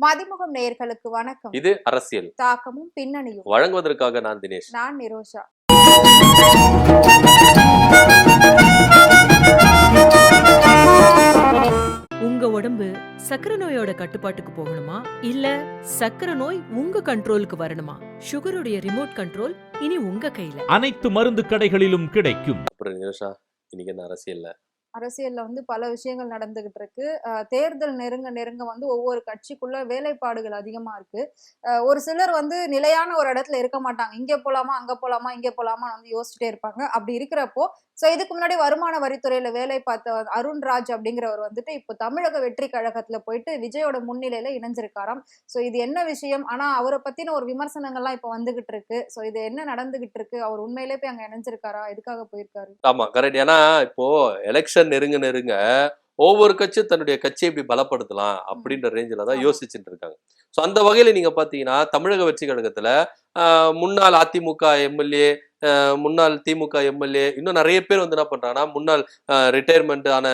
மதிமுகம் நேயர்களுக்கு வணக்கம். இது அரசியல். தாக்கமும் பின்னணியும். வழங்குவதற்காக நான் தினேஷ். நான் நிரோஷா. உங்க உடம்பு சக்கரை நோயோட கட்டுப்பாட்டுக்கு போகணுமா? இல்ல சக்கரை நோய் உங்க கண்ட்ரோலுக்கு வரணுமா? சுகருடைய ரிமோட் கண்ட்ரோல் இனி உங்க கையில. அனைத்து மருந்து கடைகளிலும் கிடைக்கும். அப்புறம் நிரோஷா இன்னைக்கு என்ன அரசியல்ல? அரசியலில் வந்து பல விஷயங்கள் நடந்துகிட்டு இருக்கு தேர்தல் நெருங்க நெருங்க வந்து ஒவ்வொரு கட்சிக்குள்ள வேலைப்பாடுகள் அதிகமாக இருக்கு. ஒரு சிலர் வந்து நிலையான ஒரு இடத்துல இருக்க மாட்டாங்க. இங்கே போகலாமா அங்கே போகலாமா இங்கே போகலாமா வந்து யோசிச்சுட்டே இருப்பாங்க. அப்படி இருக்கிறப்போ ஸோ இதுக்கு முன்னாடி வருமான வரித்துறையில் வேலை பார்த்த அருண்ராஜ் அப்படிங்கிறவர் வந்துட்டு இப்போ தமிழக வெற்றி கழகத்தில் போயிட்டு விஜயோட முன்னிலையில் இணைஞ்சிருக்காராம். ஸோ இது என்ன விஷயம்? ஆனா அவரை பற்றின ஒரு விமர்சனங்கள்லாம் இப்போ வந்துகிட்டு இருக்கு ஸோ இது என்ன நடந்துகிட்டு இருக்கு அவர் உண்மையிலே போய் அங்கே இணைஞ்சிருக்காரா? எதுக்காக போயிருக்காரு? ஆமா கரெக்ட் ஏன்னா இப்போ எலெக்ஷன் நெருங்க நெருங்க ஒவ்வொரு கட்சியும் தன்னுடைய கட்சியை எப்படி பலப்படுத்தலாம் அப்படின்ற ரேஞ்சில தான். யோசிச்சுட்டு இருக்காங்க. ஸோ அந்த வகையில நீங்க பாத்தீங்கன்னா தமிழக வெற்றி கழகத்துல முன்னாள் அதிமுக எம்எல்ஏ முன்னாள் திமுக எம்எல்ஏ இன்னும் நிறைய பேர் வந்து என்ன பண்றாங்கன்னா முன்னாள் ரிட்டையர்மெண்ட் ஆன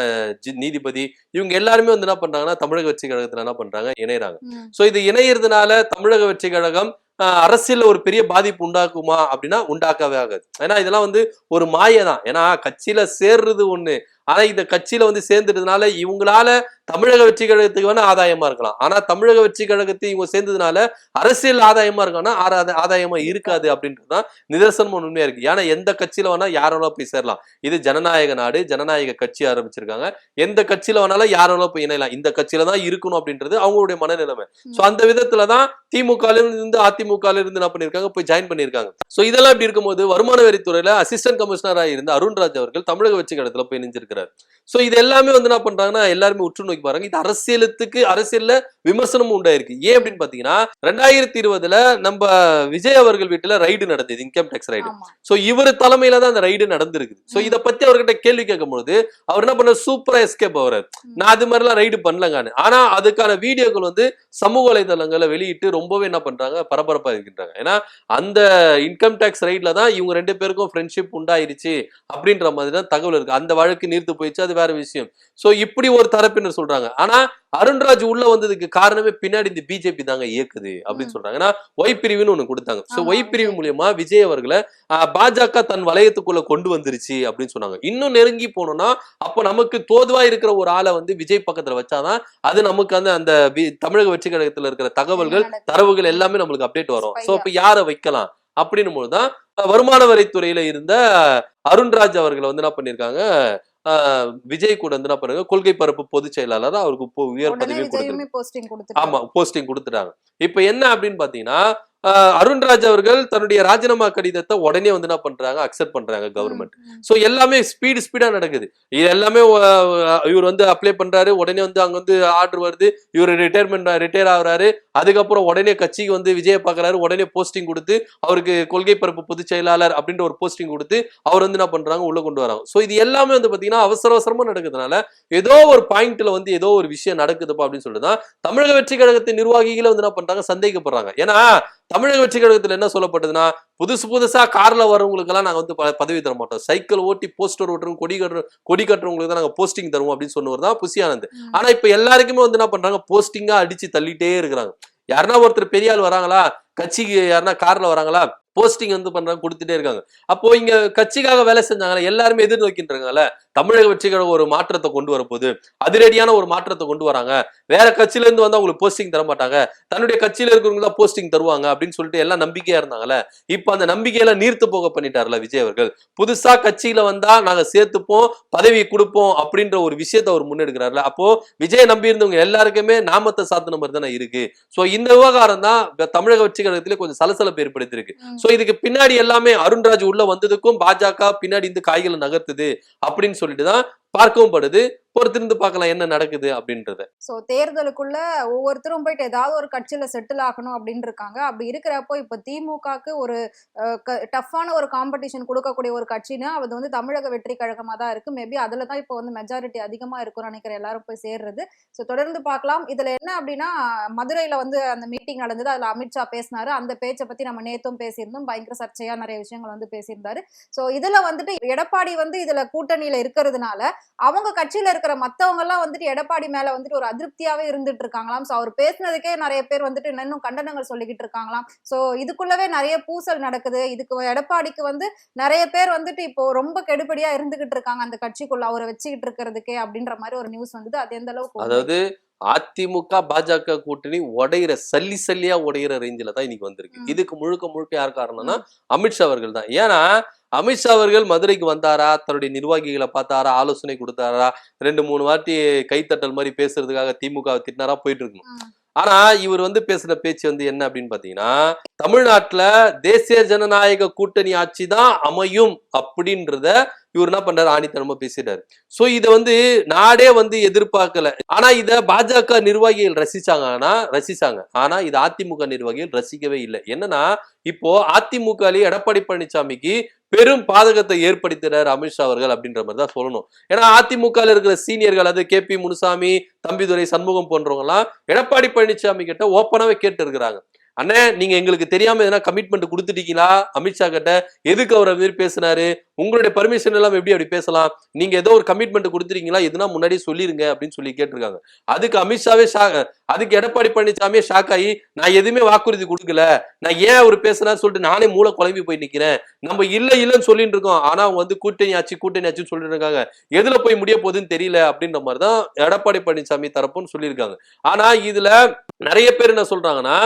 நீதிபதி இவங்க எல்லாருமே வந்து என்ன பண்றாங்கன்னா தமிழக வெற்றி கழகத்துல என்ன பண்றாங்க? இணையறாங்க. சோ இது இணையறதுனால தமிழக வெற்றி கழகம் ஆஹ், அரசியல்ல ஒரு பெரிய பாதிப்பு உண்டாக்குமா அப்படின்னா உண்டாக்கவே ஆகாது. ஏன்னா இதெல்லாம் வந்து ஒரு மாயை தான் ஏன்னா கட்சியில சேர்றது ஒண்ணு ஆனா இந்த கட்சியில வந்து சேர்ந்துட்டதுனால இவங்களால தமிழக வெற்றி கழகத்துக்கு வேணா ஆதாயமா இருக்கலாம். ஆனா தமிழக வெற்றி கழகத்தை இவங்க சேர்ந்ததுனால அரசியல் ஆதாயமா இருக்கான்னா ஆரா- ஆதாயமா இருக்காது அப்படின்றதுதான் நிதர்சனமான உண்மையா இருக்கு. ஏன்னா எந்த கட்சியில வேணா யார் வேணா போய் சேரலாம். இது ஜனநாயக நாடு ஜனநாயக கட்சி ஆரம்பிச்சிருக்காங்க. எந்த கட்சியில வேணாலும் யார் வேணா போய் இணையலாம். இந்த கட்சியில தான் இருக்கணும் அப்படின்றது அவங்களுடைய மனநிலைமை. சோ அந்த விதத்துல தான் திமுக இருந்து அதிமுக இருந்து என்ன பண்ணிருக்காங்க போய் ஜாயின் பண்ணிருக்காங்க சோ இதெல்லாம் இப்படி இருக்கும்போது வருமான வரித்துறையில அசிஸ்டன்ட் கமிஷனரா இருந்த அருண்ராஜ் அவர்கள் தமிழக வெற்றி கழகத்துல போய் இருக்கிறார் ஸோ இது எல்லாமே வந்து என்ன பண்றாங்கன்னா எல்லாருமே உற்று நோக்கி பாருங்க இது அரசியலுக்கு அரசியல்ல விமர்சனமும் உண்டாயிருக்கு. ஏன் அப்படின்னு பாத்தீங்கன்னா ரெண்டாயிரத்தி இருபதுல நம்ம விஜய் அவர்கள் வீட்டுல ரைடு நடந்தது இன்கம் டேக்ஸ் ரைடு சோ இவர் தலைமையில தான் அந்த ரைடு நடந்திருக்குது. சோ இத பத்தி அவர்கிட்ட கேள்வி கேட்கும் பொழுது அவர் என்ன பண்ண சூப்பரா எஸ்கேப் ஆகுறாரு நான் அது மாதிரிலாம் ரைடு பண்ணலங்கானு ஆனா அதுக்கான வீடியோக்கள் வந்து சமூக வலைதளங்களை வெளியிட்டு ரொம்பவே என்ன பண்றாங்க? பரபரப்பா இருக்கின்றாங்க. ஏன்னா அந்த இன்கம் டேக்ஸ் ரைட்ல தான் இவங்க ரெண்டு பேருக்கும் ஃப்ரெண்ட்ஷிப் உண்டாயிருச்சு அப்படின்ற மாதிரி தான் தகவல் இருக்கு. அந்த வழக்கு நீர்த்து போயிடுச்சு அது வேற விஷயம். சோ இப்படி ஒரு தரப்பினர் சொல்றாங்க. ஆனா அருண்ராஜ் உள்ள வந்ததுக்கு காரணமே பின்னாடி இந்த பிஜேபி தாங்க இயக்குது அப்படின்னு சொல்றாங்க. ஏன்னா ஒய் பிரிவுன்னு ஒண்ணு கொடுத்தாங்க. சோ ஆமா, ஒய் பிரிவு. மூலியமா விஜய் அவர்களை பாஜக தன் வலயத்துக்குள்ள கொண்டு வந்துருச்சு அப்படின்னு சொன்னாங்க. இன்னும் நெருங்கி போனோம்னா அப்ப நமக்கு தோதுவா இருக்கிற ஒரு ஆளை வந்து விஜய் பக்கத்துல வச்சாதான் அது நமக்கு அந்த அந்த தமிழக வெற்றி கழகத்துல இருக்கிற தகவல்கள்? தரவுகள் எல்லாமே நம்மளுக்கு அப்டேட் வரும். சோ இப்ப யாரை வைக்கலாம் அப்படின்னும் போதுதான் வருமான வரித்துறையில இருந்த அருண்ராஜ் அவர்களை வந்து என்ன பண்ணிருக்காங்க விஜய் கூட வந்து என்ன பண்ணுங்க கொள்கை பரப்பு பொதுச் செயலாளர் அவருக்கு உயர் பதவி கொடுத்து விஜயுமே போஸ்டிங் கொடுத்துட்டு ஆமா போஸ்டிங் கொடுத்துட்டாங்க. இப்ப என்ன அப்படின்னு பாத்தீங்கன்னா அருண்ராஜ் அவர்கள் தன்னுடைய ராஜினாமா கடிதத்தை உடனே வந்து என்ன பண்றாங்க? அக்செப்ட் பண்றாங்க கவர்மெண்ட் சோ எல்லாமே ஸ்பீடு ஸ்பீடா நடக்குது. இது எல்லாமே இவர் வந்து அப்ளை பண்றாரு. உடனே வந்து அங்க வந்து ஆர்டர் வருது. இவர் ரிட்டையர்மெண்ட் ரிட்டையர் ஆகுறாரு. அதுக்கப்புறம் உடனே கட்சிக்கு வந்து விஜய பாக்குறாரு உடனே போஸ்டிங் கொடுத்து அவருக்கு கொள்கை பரப்பு பொதுச் செயலாளர் அப்படின்ற ஒரு போஸ்டிங் கொடுத்து அவர் வந்து என்ன பண்றாங்க? உள்ள கொண்டு வராங்க. சோ இது எல்லாமே வந்து பாத்தீங்கன்னா அவசர அவசரமா நடக்கிறதுனால ஏதோ ஒரு பாயிண்ட்ல வந்து ஏதோ ஒரு விஷயம் நடக்குதுப்பா அப்படின்னு சொல்லிட்டு தான் தமிழக வெற்றி கழகத்தின் நிர்வாகிகளை வந்து என்ன பண்றாங்க? சந்தேகப்படுறாங்க. ஏன்னா தமிழக வெற்றி கழகத்துல என்ன சொல்லப்பட்டதுன்னா புதுசு புதுசா கார்ல வரவங்களுக்கு எல்லாம் நாங்க வந்து பதவி தர மாட்டோம். சைக்கிள் ஓட்டி போஸ்டர் ஓட்டுறோம் கொடி கட்டுற கொடி கட்டுறவங்களுக்கு தான் நாங்க போஸ்டிங் தருவோம் அப்படின்னு சொன்னவர் தான் புசி ஆனந்த் ம். ஆனா இப்ப எல்லாருக்குமே வந்து என்ன பண்றாங்க போஸ்டிங்கா அடிச்சு தள்ளிட்டே இருக்கிறாங்க. யாருன்னா ஒருத்தர் பெரிய ஆள் வராங்களா கட்சிக்கு யாருன்னா கார்ல வராங்களா போஸ்டிங் வந்து பண்றாங்க கொடுத்துட்டே இருக்காங்க. அப்போ இங்க கட்சிக்காக வேலை செஞ்சாங்களே எல்லாருமே எதிர்நோக்கின்றாங்கல்ல தமிழக வெற்றி கழகம் ஒரு மாற்றத்தை கொண்டு வரப்போகுது. அதிரடியான ஒரு மாற்றத்தை கொண்டு வராங்க. வேற கட்சியில இருந்து வந்து அவங்களுக்கு போஸ்டிங் தர மாட்டாங்க. தன்னுடைய கட்சியில இருக்கிறவங்க தான் போஸ்டிங் தருவாங்க அப்படின்னு சொல்லிட்டு எல்லாம் நம்பிக்கையா இருந்தாங்கல்ல? இப்ப அந்த நம்பிக்கையில நீர்த்து போக பண்ணிட்டார்ல விஜய் அவர்கள். புதுசா கட்சியில வந்தா நாங்க சேர்த்துப்போம் பதவி கொடுப்போம் அப்படின்ற ஒரு விஷயத்தை அவர் முன்னெடுக்கிறாருல. அப்போ விஜய் நம்பி இருந்தவங்க எல்லாருக்குமே நாமத்தை சாத்தின மாதிரி தானே இருக்கு. சோ இந்த விவகாரம் தான் தமிழக வெற்றி கழகத்திலே கொஞ்சம் சலசலப்பு ஏற்படுத்தியிருக்கு. சோ இதுக்கு பின்னாடி எல்லாமே அருண்ராஜ் உள்ள வந்ததுக்கும் பாஜக பின்னாடி இந்த காய்களை நகர்த்துது அப்படின்னு சொல்லிட்டு தான் பார்க்கவும் படுது. பொறுத்திருந்து பார்க்கலாம் என்ன நடக்குது அப்படின்றத. ஸோ தேர்தலுக்குள்ள ஒவ்வொருத்தரும் போயிட்டு ஏதாவது ஒரு கட்சியில செட்டில் ஆகணும் அப்படின்னு இருக்காங்க அப்படி இருக்கிறப்போ இப்போ திமுகக்கு ஒரு டஃப்பான ஒரு காம்படிஷன் கொடுக்கக்கூடிய ஒரு கட்சினா அது வந்து தமிழக வெற்றி கழகமாக தான் இருக்கு. மேபி அதில் தான் இப்போ வந்து மெஜாரிட்டி அதிகமாக இருக்கும்னு நினைக்கிறேன். எல்லாரும் போய் சேர்றது. ஸோ தொடர்ந்து பார்க்கலாம். இதில் என்ன அப்படின்னா மதுரையில் வந்து அந்த மீட்டிங் நடந்தது. அதில் அமித்ஷா பேசினாரு. அந்த பேச்சை பற்றி நம்ம நேத்தும் பேசியிருந்தோம். பயங்கர சர்ச்சையாக நிறைய விஷயங்கள் வந்து பேசியிருந்தாரு. ஸோ இதில் வந்துட்டு எடப்பாடி வந்து இதில் கூட்டணியில் இருக்கிறதுனால அவங்க கட்சியில் இருக்க இருக்கிற மத்தவங்க எல்லாம் வந்துட்டு எடப்பாடி மேல வந்துட்டு ஒரு அதிருப்தியாவே இருந்துட்டு இருக்காங்களாம் சோ அவர் பேசுனதுக்கே நிறைய பேர் வந்துட்டு இன்னும் கண்டனங்கள் சொல்லிக்கிட்டு இருக்காங்களாம். சோ இதுக்குள்ளவே நிறைய பூசல் நடக்குது. இதுக்கு எடப்பாடிக்கு வந்து நிறைய பேர் வந்துட்டு இப்போ ரொம்ப கெடுபடியா இருந்துகிட்டு இருக்காங்க அந்த கட்சிக்குள்ள. அவரை வச்சுக்கிட்டு இருக்கிறதுக்கே அப்படின்ற மாதிரி ஒரு நியூஸ் வந்தது. அது எந்த அளவுக்கு? அதாவது அதிமுக பாஜக கூட்டணி உடையிற சல்லி சல்லியா உடையிற ரேஞ்சில தான் இன்னைக்கு வந்திருக்கு. இதுக்கு முழுக்க முழுக்க யார் காரணம்னா அமித்ஷா அவர்கள் தான். ஏன்னா அமித்ஷா அவர்கள் மதுரைக்கு வந்தாரா? தன்னுடைய நிர்வாகிகளை பார்த்தாரா? ஆலோசனை கொடுத்தாரா? ரெண்டு மூணு வாட்டி கைத்தட்டல் மாதிரி பேசுறதுக்காக திமுக திட்டினாரா? போயிட்டு இருக்கணும். ஆனா இவர் வந்து பேசுற பேச்சு வந்து என்ன அப்படின்னு பாத்தீங்கன்னா தமிழ்நாட்டுல தேசிய ஜனநாயக கூட்டணி ஆட்சி தான் அமையும் அப்படின்றத இவர் என்ன பண்றாரு? ஆணித்தனமா பேசிட்டாரு. சோ இத வந்து நாடே வந்து எதிர்பார்க்கல. ஆனா இத பாஜக நிர்வாகிகள் ரசிச்சாங்கன்னா ரசிச்சாங்க. ஆனா இது அதிமுக நிர்வாகிகள் ரசிக்கவே இல்லை. என்னன்னா இப்போ அதிமுகலயே எடப்பாடி பழனிசாமிக்கு பெரும் பாதகத்தை ஏற்படுத்தினார் அமித்ஷா அவர்கள் அப்படின்ற மாதிரி தான் சொல்லணும். ஏன்னா அதிமுக இருக்கிற சீனியர்கள் அது கே பி முனுசாமி தம்பிதுரை சண்முகம் போன்றவங்கலாம் எடப்பாடி பழனிசாமி கிட்ட ஓப்பனாவே கேட்டு இருக்கிறாங்க அண்ணே நீங்க எங்களுக்கு தெரியாம எதனா கமிட்மெண்ட் கொடுத்துட்டீங்களா? அமித்ஷா கிட்ட எதுக்கு அவர் மாதிரி பேசினாரு? உங்களுடைய பர்மிஷன் எல்லாம் எப்படி அப்படி பேசலாம்? நீங்க ஏதோ ஒரு கமிட்மெண்ட் கொடுத்துருக்கீங்களா? எதுனா முன்னாடியே சொல்லிருங்க அப்படின்னு சொல்லி கேட்டிருக்காங்க. அதுக்கு அமித்ஷாவே ஷாக் அதுக்கு எடப்பாடி பழனிசாமியே ஷாக் ஆகி நான் எதுவுமே வாக்குறுதி கொடுக்கல. நான் ஏன் அவர் பேசுனா சொல்லிட்டு நானே மூளை குழம்பி போய் நிக்கிறேன். நம்ம இல்ல இல்லைன்னு சொல்லிட்டு இருக்கோம். ஆனா அவங்க வந்து கூட்டணி ஆச்சு கூட்டணி ஆச்சுன்னு சொல்லிட்டு இருக்காங்க. எதுல போய் முடிய போகுதுன்னு தெரியல அப்படின்ற மாதிரி தான் எடப்பாடி பழனிசாமி தரப்புன்னு சொல்லியிருக்காங்க. ஆனா இதுல நிறைய பேர் என்ன சொல்றாங்கன்னா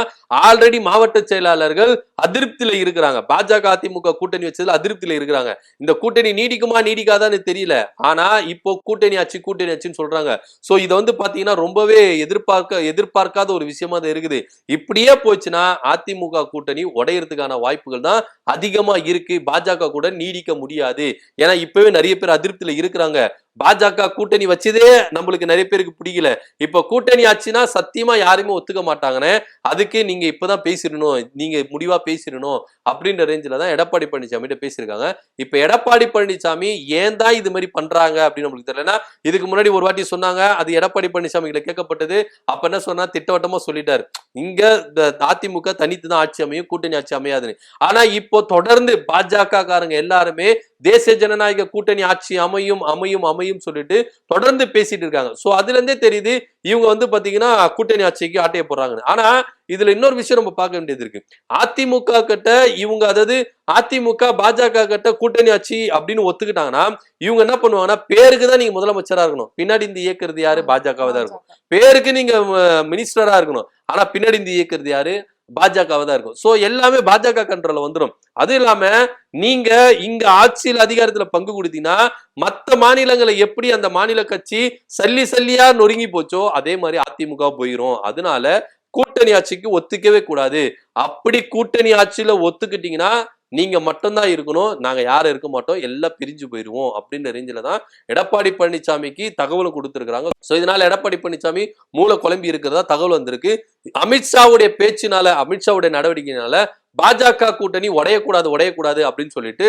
ஆல்ரெடி மாவட்ட செயலாளர்கள் அதிருப்தியில இருக்கிறாங்க. பாஜக அதிமுக கூட்டணி வச்சதுல அதிருப்தியில இருக்கிறாங்க. இந்த கூட்டணி நீடிக்குமா நீடிக்காதான்னு தெரியல. ஆனா இப்போ கூட்டணி ஆச்சு கூட்டணி ஆச்சுன்னு சொல்றாங்க. சோ இதை வந்து பாத்தீங்கன்னா ரொம்பவே எதிர்பார்க்க எதிர்பார்க்காத ஒரு விஷயமா தான் இருக்குது. இப்படியே போச்சுன்னா அதிமுக கூட்டணி உடையறதுக்கான வாய்ப்புகள் தான் அதிகமா இருக்கு. பாஜக கூட நீடிக்க முடியாது. ஏன்னா இப்பவே நிறைய பேர் அதிருப்தியில இருக்கிறாங்க. பாஜக கூட்டணி வச்சதே நம்மளுக்கு நிறைய பேருக்கு பிடிக்கல. இப்ப கூட்டணி ஆச்சுன்னா சத்தியமா யாருமே ஒத்துக்க மாட்டாங்கன்னு அதுக்கு நீங்க இப்பதான் பேசிடணும் நீங்க முடிவா பேசிடணும் அப்படின்ற ரேஞ்சில தான் எடப்பாடி பழனிசாமி பேசியிருக்காங்க. இப்ப எடப்பாடி பழனிசாமி ஏன் தான் இது மாதிரி பண்றாங்க அப்படின்னு நம்மளுக்கு தெரியலன்னா இதுக்கு முன்னாடி ஒரு வாட்டி சொன்னாங்க அது எடப்பாடி பழனிசாமி கிட்ட கேட்கப்பட்டது. அப்ப என்ன சொன்னா திட்டவட்டமா சொல்லிட்டாரு. இங்க இந்த அதிமுக தனித்து தான் ஆட்சி அமையும் கூட்டணி ஆட்சி அமையாதுன்னு. ஆனா இப்போ தொடர்ந்து பாஜக காரங்க எல்லாருமே தேசிய ஜனநாயக கூட்டணி ஆட்சி அமையும் அமையும் அமையும் சொல்லிட்டு தொடர்ந்து பேசிட்டு இருக்காங்க. சோ அதுல இருந்தே தெரியுது இவங்க வந்து பாத்தீங்கன்னா கூட்டணி ஆட்சிக்கு ஆட்டைய போடுறாங்கன்னு ஆனா இதுல இன்னொரு விஷயம் நம்ம பார்க்க வேண்டியது இருக்கு. அதிமுக கிட்ட இவங்க அதாவது அதிமுக பாஜக கிட்ட கூட்டணி ஆட்சி அப்படின்னு ஒத்துக்கிட்டாங்கன்னா இவங்க என்ன பண்ணுவாங்கன்னா பேருக்கு தான் நீங்க முதலமைச்சரா இருக்கணும். பின்னாடி இந்த இயக்குறது யாரு? பாஜகவா தான் இருக்கும் பேருக்கு நீங்க மினிஸ்டரா இருக்கணும். ஆனா பின்னாடி இந்த இயக்குறது யாரு? பாஜகவை தான் இருக்கும். ஸோ எல்லாமே பாஜக கண்ட்ரோல வந்துடும் அது இல்லாம நீங்க இங்க ஆட்சியில் அதிகாரத்துல பங்கு கொடுத்தீங்கன்னா மற்ற மாநிலங்களை எப்படி அந்த மாநில கட்சி சல்லி சல்லியா நொறுங்கி போச்சோ அதே மாதிரி அதிமுக போயிரும். அதனால கூட்டணி ஆட்சிக்கு ஒத்துக்கவே கூடாது. அப்படி கூட்டணி ஆட்சியில ஒத்துக்கிட்டீங்கன்னா நீங்க மட்டும்தான் இருக்கணும். நாங்க யாரும் இருக்க மாட்டோம். எல்லாம் பிரிஞ்சு போயிருவோம் அப்படின்ற ரேஞ்சில தான் எடப்பாடி பழனிசாமிக்கு தகவலும் கொடுத்துருக்காங்க ஸோ இதனால எடப்பாடி பழனிசாமி மூளை குழம்பி இருக்கிறதா தகவல் வந்திருக்கு. அமித்ஷாவுடைய பேச்சினால அமித்ஷாவுடைய நடவடிக்கையினால பாஜக கூட்டணி உடையக்கூடாது உடையக்கூடாது அப்படின்னு சொல்லிட்டு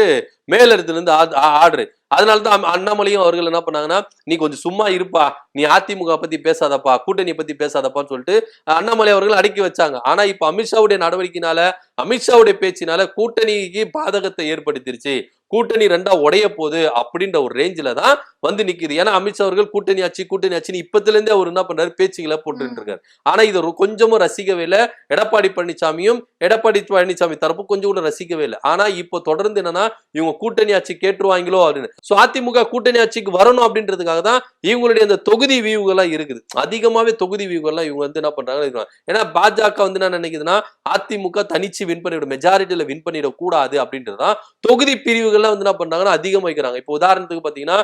மேலிடத்துல இருந்து ஆர்டர் அதனாலதான் அண்ணாமலையும் அவர்கள் என்ன பண்ணாங்கன்னா நீ கொஞ்சம் சும்மா இருப்பா நீ அதிமுக பத்தி பேசாதப்பா கூட்டணி பத்தி பேசாதப்பான்னு சொல்லிட்டு அண்ணாமலை அவர்கள் அடக்கி வச்சாங்க. ஆனா இப்ப அமித்ஷாவுடைய நடவடிக்கையினால அமித்ஷாவுடைய பேச்சினால கூட்டணிக்கு பாதகத்தை ஏற்படுத்திருச்சு. கூட்டணி ரெண்டா உடைய போகுது அப்படின்ற ஒரு ரேஞ்சில தான் வந்து நிக்குது. ஏன்னா அமித்ஷா அவர்கள் கூட்டணி ஆச்சு கூட்டணி ஆச்சுன்னு இப்பத்துல இருந்தே அவர் என்ன பண்றாரு? பேச்சுகளை போட்டுட்டு இருக்காரு ஆனா இது கொஞ்சமும் ரசிக்கவே இல்லை. எடப்பாடி பழனிசாமியும் எடப்பாடி பழனிசாமி தரப்பு கொஞ்சம் கூட ரசிக்கவே இல்லை. ஆனா இப்போ தொடர்ந்து என்னன்னா இவங்க கூட்டணி ஆட்சி கேட்டுருவாங்களோ அப்படின்னு. சோ அதிமுக கூட்டணி ஆட்சிக்கு வரணும் அப்படின்றதுக்காக தான் இவங்களுடைய அந்த தொகுதி வியூகள்லாம் இருக்குது. அதிகமாவே தொகுதி வியூகள்லாம் இவங்க வந்து என்ன பண்றாங்க ஏன்னா பாஜக வந்து என்ன நினைக்குதுன்னா அதிமுக தனிச்சு வின் பண்ணிவிடும் மெஜாரிட்டியில வின் பண்ணிடக்கூடாது அப்படின்றதுதான் தொகுதி பிரிவுகள் தொகுதிகள்லாம் வந்து என்ன பண்றாங்கன்னா அதிகம் வைக்கிறாங்க. இப்போ உதாரணத்துக்கு பாத்தீங்கன்னா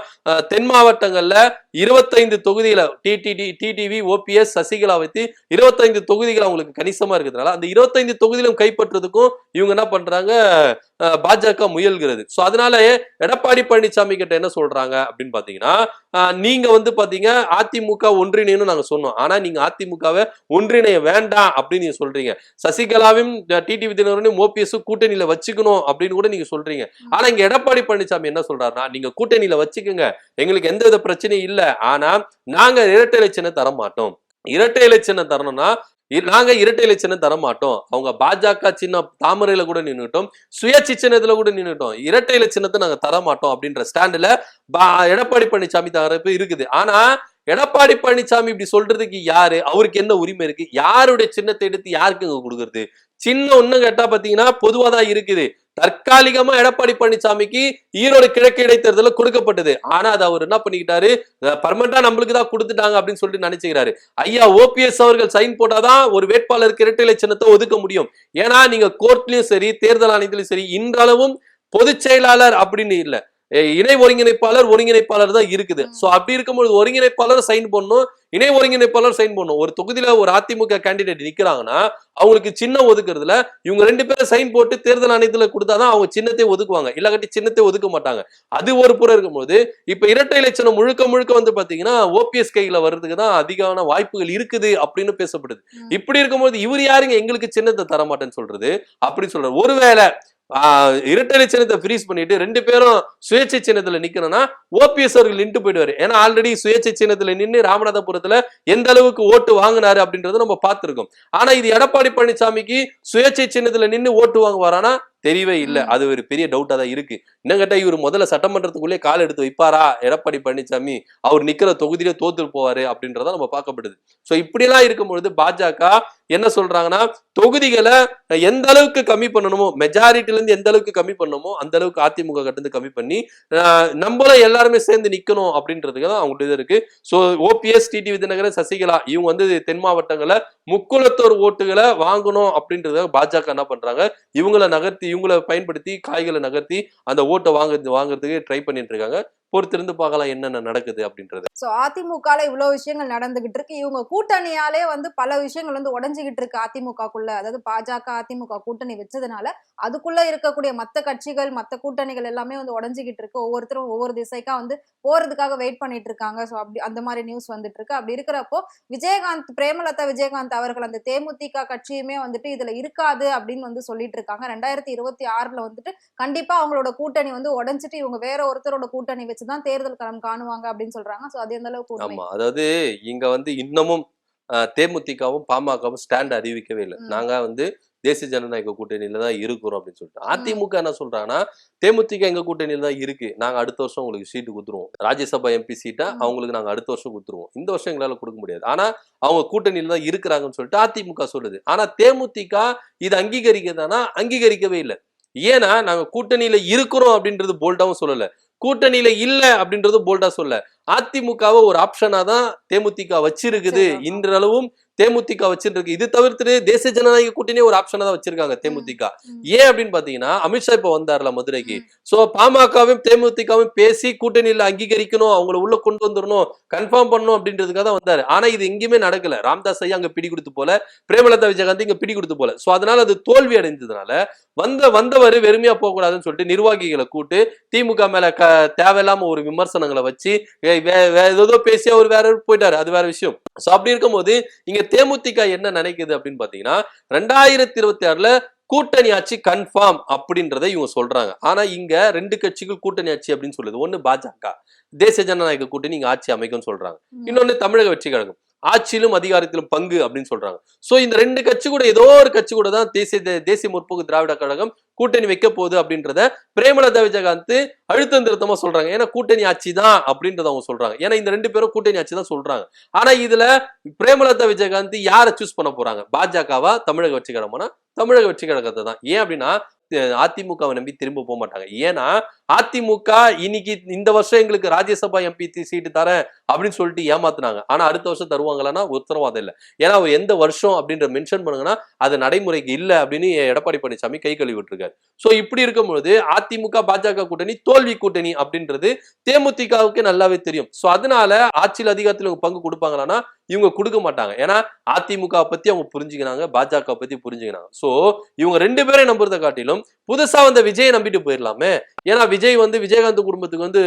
தென் மாவட்டங்கள்ல இருபத்தைந்து தொகுதியில டிடிடி டிடிவி ஓபிஎஸ் சசிகலா வைத்து இருபத்தைந்து தொகுதிகள் அவங்களுக்கு கணிசமா இருக்கிறதுனால அந்த இருபத்தைந்து தொகுதியிலும் கைப்பற்றுறதுக்கும் இவங்க என்ன பண்றாங்க பாஜக முயல்கிறது. ஸோ அதனால எடப்பாடி பழனிசாமி கிட்ட என்ன சொல்றாங்க அப்படின்னு பாத்தீங்கன்னா நீங்க வந்து பாத்தீங்க அதிமுக ஒன்றிணைன்னு நாங்க சொன்னோம். ஆனா நீங்க அதிமுகவை ஒன்றிணைய வேண்டாம் அப்படின்னு நீங்க சொல்றீங்க. சசிகலாவையும் டிடிவி தினகரனையும் ஓபிஎஸ் கூட்டணியில வச்சுக்கணும் அப்படின்னு கூட நீங்க சொல்றீங்க. ஆனா இங்க எடப்பாடி பழனிசாமி என்ன சொல்றாருன்னா நீங்க கூட்டணியில வச்சுக்கோங்க. எங்களுக்கு எந்த வித பிரச்சனையும் இல்லை. ஆனா நாங்க இரட்டை இலை தர மாட்டோம் இரட்டை இலை சின்னம் தரணும்னா நாங்க இரட்டை இலை சின்னம் தர மாட்டோம் அவங்க பாஜக சின்ன தாமரையில கூட நின்றுட்டோம் சுயேட்சை சின்னத்துல கூட நின்றுட்டோம் இரட்டை இலை சின்னத்தை நாங்க தர மாட்டோம் அப்படின்ற ஸ்டாண்டுல எடப்பாடி பழனிசாமி தரப்பு இருக்குது. ஆனா எடப்பாடி பழனிசாமி இப்படி சொல்றதுக்கு யாரு? அவருக்கு என்ன உரிமை இருக்கு? யாருடைய சின்னத்தை எடுத்து யாருக்கு இங்க கொடுக்கறது? சின்ன இன்னும் கேட்டா பாத்தீங்கன்னா பொதுவா தான் இருக்குது. தற்காலிகமா எடப்பாடி பழனிசாமிக்கு ஈரோடு கிழக்கு இடைத்தேர்தல கொடுக்கப்பட்டது. ஆனா அது அவர் என்ன பண்ணிக்கிட்டாரு? பர்மனண்டா நம்மளுக்கு தான் கொடுத்துட்டாங்க அப்படின்னு சொல்லிட்டு நினைச்சுக்கிறாரு. ஐயா ஓபிஎஸ் அவர்கள் சைன் போட்டாதான் ஒரு வேட்பாளருக்கு இரட்டை சின்னத்தை ஒதுக்க முடியும். ஏன்னா நீங்க கோர்ட்லயும் சரி தேர்தல் ஆணையத்திலும் சரி இன்றளவும் பொதுச் செயலாளர் அப்படின்னு இல்லை. இணை ஒருங்கிணைப்பாளர் ஒருங்கிணைப்பாளர் தான் இருக்குது. சோ அப்படி இருக்கும்போது ஒருங்கிணைப்பாளர் சைன் பண்ணணும் இணை ஒருங்கிணைப்பாளர் சைன் பண்ணணும் ஒரு தொகுதியில ஒரு அதிமுக கேண்டிடேட் நிக்கிறாங்கன்னா அவங்களுக்கு சின்னம் ஒதுக்குறதுல இவங்க ரெண்டு பேரும் சைன் போட்டு தேர்தல் ஆணையத்துல கொடுத்தாதான் அவங்க சின்னத்தை ஒதுக்குவாங்க. இல்லாட்டி சின்னத்தை ஒதுக்க மாட்டாங்க. அது ஒரு புறம் இருக்கும்போது இப்ப இரட்டை இலட்சணம் முழுக்க முழுக்க வந்து பாத்தீங்கன்னா ஓபிஎஸ் கையில வர்றதுக்கு தான் அதிகமான வாய்ப்புகள் இருக்குது அப்படின்னு பேசப்படுது. இப்படி இருக்கும்போது இவர் யாருங்க? எங்களுக்கு சின்னத்தை தர மாட்டேன்னு சொல்றது. அப்படி சொல்றாரு. ஒருவேளை ஆஹ், இரட்டை சின்னத்தை ஃப்ரீஸ் பண்ணிட்டு ரெண்டு பேரும் சுயேட்சை சின்னத்துல நிக்கணும்னா ஓபிஎஸ் அவர்கள் நின்று போயிடுவாரு. ஏன்னா ஆல்ரெடி சுயேட்சை சின்னத்துல நின்று ராமநாதபுரத்துல எந்த அளவுக்கு ஓட்டு வாங்கினாரு அப்படின்றத நம்ம பார்த்திருக்கோம். ஆனா இது எடப்பாடி பழனிசாமிக்கு சுயேட்சை சின்னத்துல நின்று ஓட்டு வாங்குவாரானா? தெரியவே இல்ல. அது ஒரு பெரிய டவுட்டா தான் இருக்கு. இன்னும் கேட்டா இவர் முதல்ல சட்டமன்றத்துக்குள்ளே கால் எடுத்து வைப்பாரா? எடப்பாடி பழனிசாமி அவர் நிக்கிற தொகுதியிலே தோத்து போவாரு அப்படின்றத நம்ம பார்க்கப்படுது. சோ இப்படியெல்லாம் இருக்கும் பொழுது பாஜக என்ன சொல்றாங்கன்னா தொகுதிகளை எந்த அளவுக்கு கம்மி பண்ணணுமோ மெஜாரிட்டில இருந்து எந்த அளவுக்கு கம்மி பண்ணணுமோ அந்த அளவுக்கு அதிமுக கிட்ட இருந்து கம்மி பண்ணி நம்மளும் எல்லாருமே சேர்ந்து நிக்கணும் அப்படின்றதுக்கு தான் அவங்கள்ட்ட இது இருக்கு. சோ ஓபிஎஸ் டிடி விதிநகரன் சசிகலா இவங்க வந்து தென் மாவட்டங்கள்ல முக்குளத்தோர் ஓட்டுகளை வாங்கணும் அப்படின்றத பாஜக என்ன பண்றாங்க? இவங்களை நகர்த்தி இவங்களை பயன்படுத்தி காய்களை நகர்த்தி அந்த ஓட்டை வாங்க வாங்குறதுக்கு ட்ரை பண்ணிட்டு இருக்காங்க. பொறுத்திருந்து பார்க்கலாம் என்னென்ன நடக்குது அப்படின்றது. ஸோ அதிமுகல இவ்வளோ விஷயங்கள் நடந்துகிட்டு இருக்கு. இவங்க கூட்டணியாலே வந்து பல விஷயங்கள் வந்து உடஞ்சிக்கிட்டு இருக்கு அதிமுகக்குள்ள. அதாவது பாஜக அதிமுக கூட்டணி வச்சதுனால அதுக்குள்ள இருக்கக்கூடிய மத்த கட்சிகள் மற்ற கூட்டணிகள் எல்லாமே வந்து உடஞ்சிக்கிட்டு இருக்கு. ஒவ்வொருத்தரும் ஒவ்வொரு திசைக்கா வந்து போறதுக்காக வெயிட் பண்ணிட்டு இருக்காங்க. ஸோ அப்படி அந்த மாதிரி நியூஸ் வந்துட்டு இருக்கு. அப்படி இருக்கிறப்போ விஜயகாந்த் பிரேமலதா விஜயகாந்த் அவர்கள் அந்த தேமுதிக கட்சியுமே வந்துட்டு இதுல இருக்காது அப்படின்னு வந்து சொல்லிட்டு இருக்காங்க. ரெண்டாயிரத்தி இருபத்தி ஆறுல வந்துட்டு கண்டிப்பா அவங்களோட கூட்டணி வந்து உடஞ்சிட்டு இவங்க வேற ஒருத்தரோட கூட்டணி வச்சுதான் தேர்தல் களம் காணுவாங்க அப்படின்னு சொல்றாங்க. சோ அது எந்த அளவுக்கு உண்மை? ஆமா. அதாவது இங்க வந்து இன்னமும் தேமுதிகவும் பாமகவும் ஸ்டாண்ட் அறிவிக்கவே இல்லை. நாங்க வந்து தேசிய ஜனநாயக கூட்டணியில தான் இருக்கிறோம் அப்படின்னு சொல்லிட்டு. அதிமுக என்ன சொல்றாங்கன்னா தேமுதிக எங்க கூட்டணியில தான் இருக்கு. நாங்க அடுத்த வருஷம் உங்களுக்கு சீட்டு கொடுத்துருவோம். ராஜ்யசபா எம்பி சீட்டை. அவங்களுக்கு நாங்க அடுத்த வருஷம் கொடுத்துருவோம். இந்த வருஷம் எங்களால கொடுக்க முடியாது. ஆனா அவங்க கூட்டணியில தான் இருக்கிறாங்கன்னு சொல்லிட்டு அதிமுக சொல்லுது. ஆனா தேமுதிக இது அங்கீகரிக்கதானா? அங்கீகரிக்கவே இல்லை. ஏன்னா நாங்க கூட்டணியில இருக்கிறோம் அப்படின்றது போல்டாவும் சொல்லல. கூட்டணியில இல்ல அப்படின்றது போல்டா சொல்ல அதிமுகவை ஒரு ஆப்ஷனா தான் தேமுதிக வச்சிருக்குது சரி. இன்றளவும் தேமுதிக வச்சிருக்கு இது தவிர்த்து தேசிய ஜனநாயக கூட்டணியே ஒரு ஆப்ஷனா தான் வச்சிருக்காங்க தேமுதிக. ஏன் அப்படின்னு பாத்தீங்கன்னா அமித்ஷா இப்ப வந்தார்ல மதுரைக்கு. சோ பாமகவும் தேமுதிகவும் பேசி கூட்டணியில அங்கீகரிக்கணும் அவங்கள உள்ள கொண்டு வந்துடணும் கன்ஃபார்ம் பண்ணணும் அப்படின்றதுக்காக தான் வந்தாரு. ஆனா இது எங்கேயுமே நடக்கல. ராம்தாஸ் ஐயா அங்க பிடி கொடுத்து போல பிரேமலதா விஜயகாந்த் இங்க பிடி கொடுத்து போல. சோ அதனால அது தோல்வி அடைந்ததுனால வந்த வந்தவர் வெறுமையா போக கூடாதுன்னு சொல்லிட்டு நிர்வாகிகளை கூட்டு திமுக மேல க தேவையில்லாம ஒரு விமர்சனங்களை வச்சு ஏதோ பேசி அவர் வேற போயிட்டாரு. அது வேற விஷயம். சோ அப்படி இருக்கும்போது இங்க தேமுதிக என்ன நினைக்குது அப்படின்னு பாத்தீங்கன்னா ரெண்டாயிரத்தி இருபத்தி ஆறுல கூட்டணி ஆட்சி கன்ஃபார்ம் அப்படின்றத இவங்க சொல்றாங்க. ஆனா இங்க ரெண்டு கட்சிகள் கூட்டணி ஆட்சி அப்படின்னு சொல்லுது. ஒண்ணு பாஜக. தேசிய ஜனநாயக கூட்டணி இங்க ஆட்சி அமைக்கும்னு சொல்றாங்க. இன்னொன்னு தமிழக வெற்றி கழகம். ஆட்சியிலும் அதிகாரத்திலும் பங்கு அப்படின்னு சொல்றாங்க. சோ இந்த ரெண்டு கட்சி கூட ஏதோ ஒரு கட்சி கூட தான் தேசிய தே- தேசிய முற்போக்கு திராவிட கழகம் கூட்டணி வைக்க போகுது அப்படின்றத பிரேமலதா விஜயகாந்த் அழுத்தம் திருத்தமா சொல்றாங்க. ஏன்னா கூட்டணி ஆட்சி தான் அப்படின்றத அவங்க சொல்றாங்க. ஏன்னா இந்த ரெண்டு பேரும் கூட்டணி ஆட்சி தான் சொல்றாங்க. ஆனா இதுல பிரேமலதா விஜயகாந்த் யாரை சூஸ் பண்ண போறாங்க? பாஜகவா தமிழக வெற்றி கழகமானா தமிழக வெற்றி கழகத்தை தான். ஏன் அப்படின்னா அதிமுகவை நம்பி திரும்ப போக மாட்டாங்க. ஏன்னா அதிமுக இன்னைக்கு இந்த வருஷம் எங்களுக்கு ராஜ்யசபா எம்பி சீட்டு தரேன் அப்படின்னு சொல்லிட்டு ஏமாத்துனாங்க. ஆனா அடுத்த வருஷம் தருவாங்களான்னா உத்தரவாதம் இல்லை. ஏன்னா அவர் எந்த வருஷம் அப்படின்ற மென்ஷன் பண்ணுங்கன்னா அது நடைமுறைக்கு இல்லை அப்படின்னு எடப்பாடி பழனிசாமி கை கழுவி விட்டுருக்காரு. ஸோ இப்படி இருக்கும்பொழுது அதிமுக பாஜக கூட்டணி தோல்வி கூட்டணி அப்படின்றது தேமுதிகவுக்கு நல்லாவே தெரியும். ஸோ அதனால ஆட்சியில் அதிகாரத்தில் பங்கு கொடுப்பாங்களான்னா இவங்க கொடுக்க மாட்டாங்க. ஏன்னா அதிமுக பத்தி அவங்க புரிஞ்சுக்கிறாங்க பாஜக பத்தி புரிஞ்சுக்கிறாங்க சோ இவங்க ரெண்டு பேரையும் நம்புறதை காட்டிலும் புதுசா வந்த விஜயை நம்பிட்டு போயிடலாமே. ஏன்னா விஜய் வந்து விஜயகாந்த் குடும்பத்துக்கு வந்து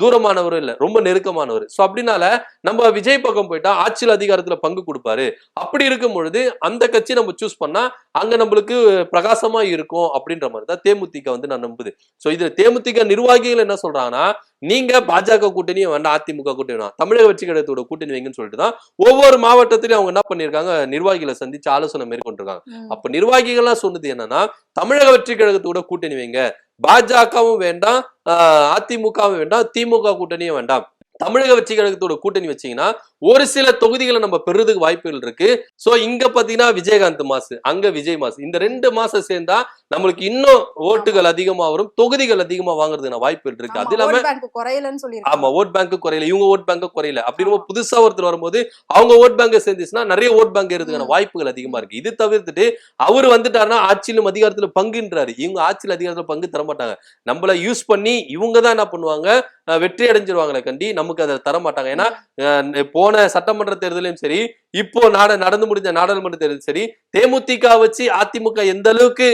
தூரமானவர் இல்ல ரொம்ப நெருக்கமானவர். சோ அப்படினால நம்ம விஜய் பக்கம் போயிட்டா ஆட்சியில் அதிகாரத்துல பங்கு கொடுப்பாரு. அப்படி இருக்கும் பொழுது அந்த கட்சி நம்ம சூஸ் பண்ணா அங்க நம்மளுக்கு பிரகாசமா இருக்கும் அப்படின்ற மாதிரி தான் தேமுதிக வந்து நான் நம்புது. சோ இது தேமுதிக நிர்வாகிகள் என்ன சொல்றாங்கன்னா நீங்க பாஜக கூட்டணியும் வேண்டாம் அதிமுக கூட்டணி வேணாம் தமிழக வெற்றி கழகத்தோட கூட்டணி வைங்கன்னு சொல்லிட்டு தான் ஒவ்வொரு மாவட்டத்திலயும் அவங்க என்ன பண்ணிருக்காங்க நிர்வாகிகளை சந்திச்சு ஆலோசனை மேற்கொண்டிருக்காங்க. அப்ப நிர்வாகிகள்லாம் சொன்னது என்னன்னா தமிழக வெற்றி கழகத்தோட கூட்டணி வைங்க பாஜகவும் வேண்டாம் ஆஹ் அதிமுகவும் வேண்டாம் திமுக கூட்டணியும் வேண்டாம். தமிழக வெற்றி கழகத்தோட கூட்டணி வச்சீங்கன்னா ஒரு சில தொகுதிகளை நம்ம பெறுறதுக்கு வாய்ப்புகள் இருக்கு. சோ இங்க பாத்தீங்கன்னா விஜயகாந்த் மாசு அங்க விஜய் மாசு. இந்த ரெண்டு மாசம் சேர்ந்தா நம்மளுக்கு இன்னும் ஓட்டுகள் அதிகமா வரும் தொகுதிகள் அதிகமா வாங்குறதுக்கான வாய்ப்புகள் இருக்கு. அது இல்லாம குறையலன்னு ஆமா ஓட் பேங்க் குறையல. இவங்க ஓட் பேங்க் குறையல. அப்படின்னு புதுசா ஒருத்தர் வரும்போது அவங்க ஓட் பேங்க் சேர்ந்துச்சுன்னா நிறைய ஓட் பேங்க் இருக்கிறதுக்கான ம். வாய்ப்புகள் அதிகமா இருக்கு. இது தவிர்த்துட்டு அவர் வந்துட்டாருன்னா ஆட்சியிலும் அதிகாரத்துல பங்குன்றாரு. இவங்க ஆட்சியில் அதிகாரத்துல பங்கு தர மாட்டாங்க நம்மள யூஸ் பண்ணி இவங்க தான் என்ன பண்ணுவாங்க? வெற்றி அடைஞ்சிருவாங்களே கண்டி நமக்கு அதை தர மாட்டாங்க ஏன்னா போன சட்டமன்ற தேர்தலையும் சரி இப்போ நாட நடந்து முடிஞ்ச நாடாளுமன்ற தேர்தலும் சரி தேமுதிக வச்சு அதிமுக எந்த அளவுக்கு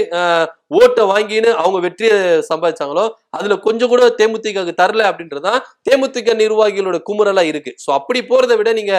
ஓட்டை வாங்கின்னு அவங்க வெற்றியை சம்பாதிச்சாங்களோ அதுல கொஞ்சம் கூட தேமுதிகவுக்கு தரல அப்படின்றதுதான் தேமுதிக நிர்வாகிகளோட குமுறலா இருக்கு. ஸோ அப்படி போறதை விட நீங்க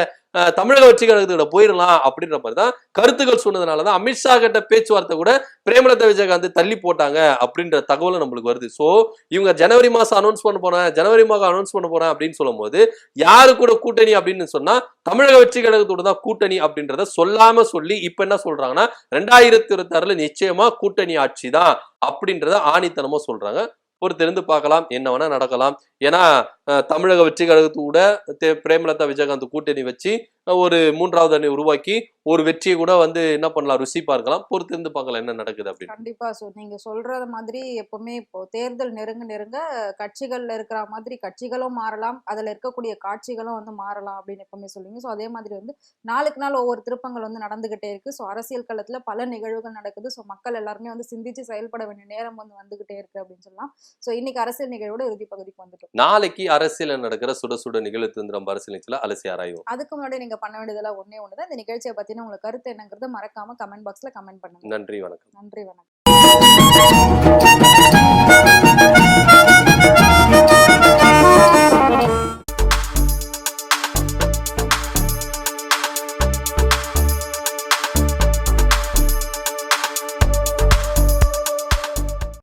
தமிழக வெற்றி கழகத்துக்கிட்ட போயிடலாம் அப்படின்ற மாதிரி தான் கருத்துக்கள் சொன்னதுனால தான் அமித்ஷா கிட்ட பேச்சுவார்த்தை கூட பிரேமலதா விஜயகாந்த் தள்ளி போட்டாங்க அப்படின்ற தகவலும் நம்மளுக்கு வருது. ஸோ இவங்க ஜனவரி மாசம் அனௌன்ஸ் பண்ண போறேன் ஜனவரி மாதம் அனௌன்ஸ் பண்ண போறேன் அப்படின்னு சொல்லும் போது யாரு கூட கூட்டணி அப்படின்னு சொன்னா தமிழக வெற்றி கழகத்தோட தான் கூட்டணி அப்படின்றத சொல்லாம சொல்லி இப்ப என்ன சொல்றாங்கன்னா ரெண்டாயிரத்தி இருபத்தி ஆறுல நிச்சயமா கூட்டணி ஆட்சி தான் அப்படின்றத ஆணித்தனமா சொல்றாங்க. ஒரு தெரிந்து பார்க்கலாம் என்ன வேணா நடக்கலாம். ஏன்னா தமிழக வெற்றி கழகத்தோட தே- பிரேமலதா விஜயகாந்த் கூட்டணி வச்சு ஒரு மூன்றாவது அணி உருவாக்கி ஒரு வெற்றியை கூட வந்து என்ன பண்ணலாம் ருசி பார்க்கலாம் பொறுத்திருந்து பார்க்கலாம் என்ன நடக்குது அப்படின்னு. கண்டிப்பா சோ நீங்க சொல்றது மாதிரி எப்பவுமே இப்போ தேர்தல் நெருங்க நெருங்க கட்சிகள்ல இருக்கிற மாதிரி கட்சிகளும் மாறலாம் அதுல இருக்கக்கூடிய காட்சிகளும் வந்து மாறலாம் அப்படின்னு எப்பவுமே சொல்லுவீங்க. சோ அதே மாதிரி வந்து நாளுக்கு நாள் ஒவ்வொரு திருப்பங்கள் வந்து நடந்துகிட்டே இருக்கு. சோ அரசியல் களத்துல பல நிகழ்வுகள் நடக்குது. சோ மக்கள் எல்லாருமே வந்து சிந்திச்சு செயல்பட வேண்டிய நேரம் வந்து வந்துகிட்டே இருக்கு அப்படின்னு சொல்லலாம். சோ இன்னைக்கு அரசியல் நிகழ்வோட இறுதி பகுதிக்கு வந்துட்டோம். நாளைக்கு அரசியல் நடக்கிற சுட சுட நிகழ்வு அரசியல் நிகழ்ச்சியில அலசி ஆராய்வோம் அதுக்கு முன்னாடி நீங்க பண்ண வேண்டியதெல்லாம் ஒண்ணே ஒண்ணுதான் இந்த நிகழ்ச்சியை பத்தின உங்களுக்கு கருத்து என்னங்கிறத மறக்காம கமெண்ட் பாக்ஸ்ல கமெண்ட் பண்ணுங்க. நன்றி வணக்கம். நன்றி வணக்கம்.